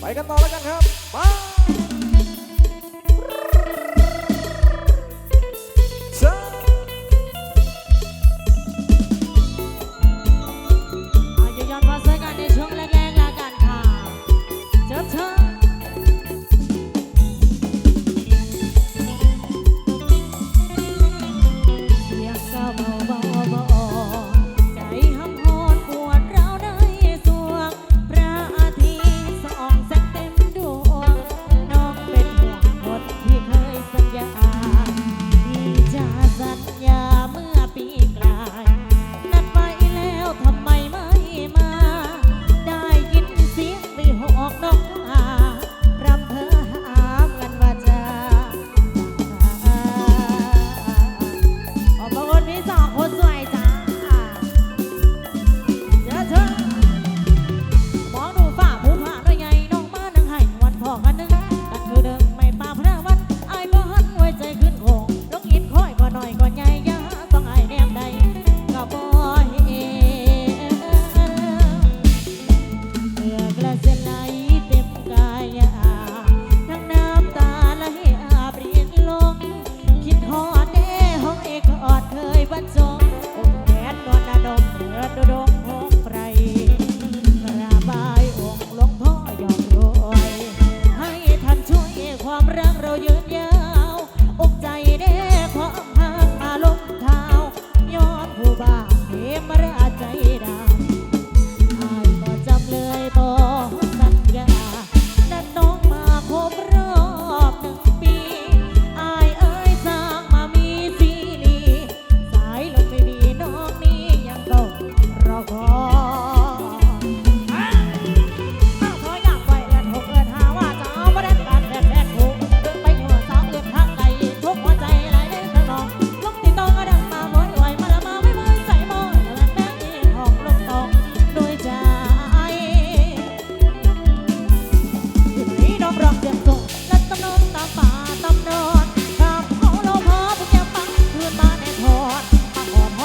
ไปกันต่อแล้วกันครับไป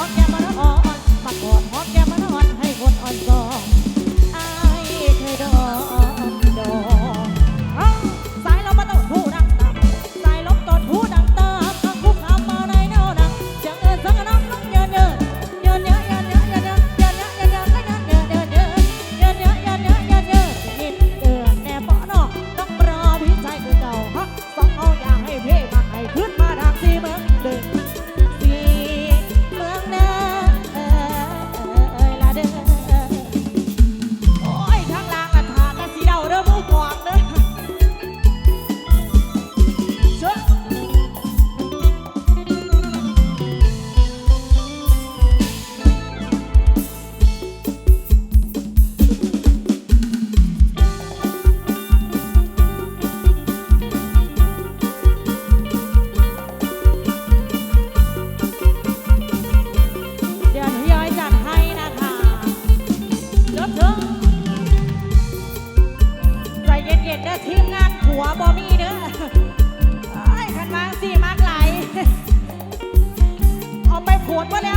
อกอย่ามาร้อง atrapalhar.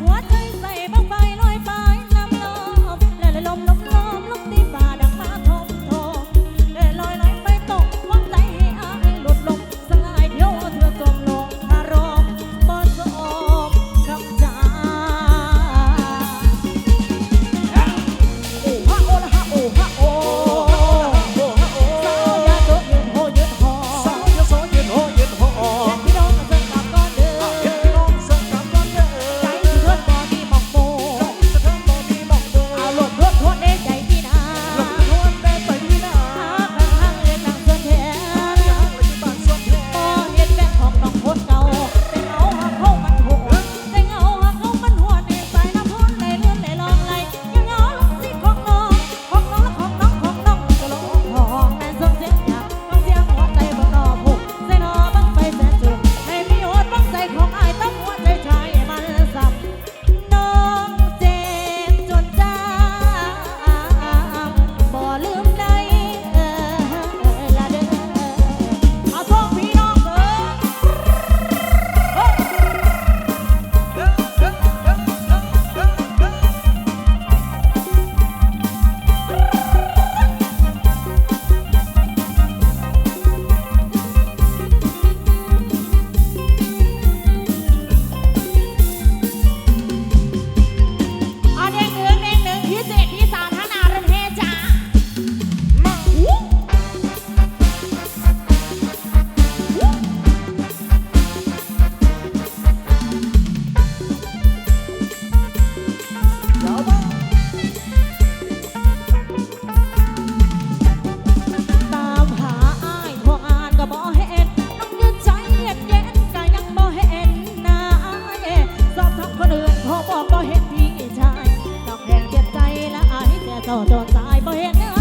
What? คนอื่นเขาบอกบ่เห็นพี่ชายต้องแหงเจ็บใจและอายแต่ต่อจนตายบ่เห็นเนื้อ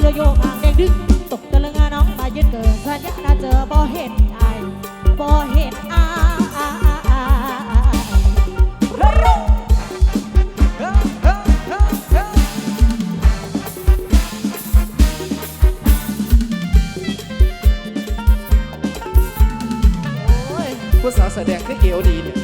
โยโย่ห่างแดงดึงตกตะลึงน้องมาเยืนเกินสัญญาณเจอบ่เห็นไอ้บ่เห็นไอ้ผู้สาวแสดงคือเอวดีเนี่ย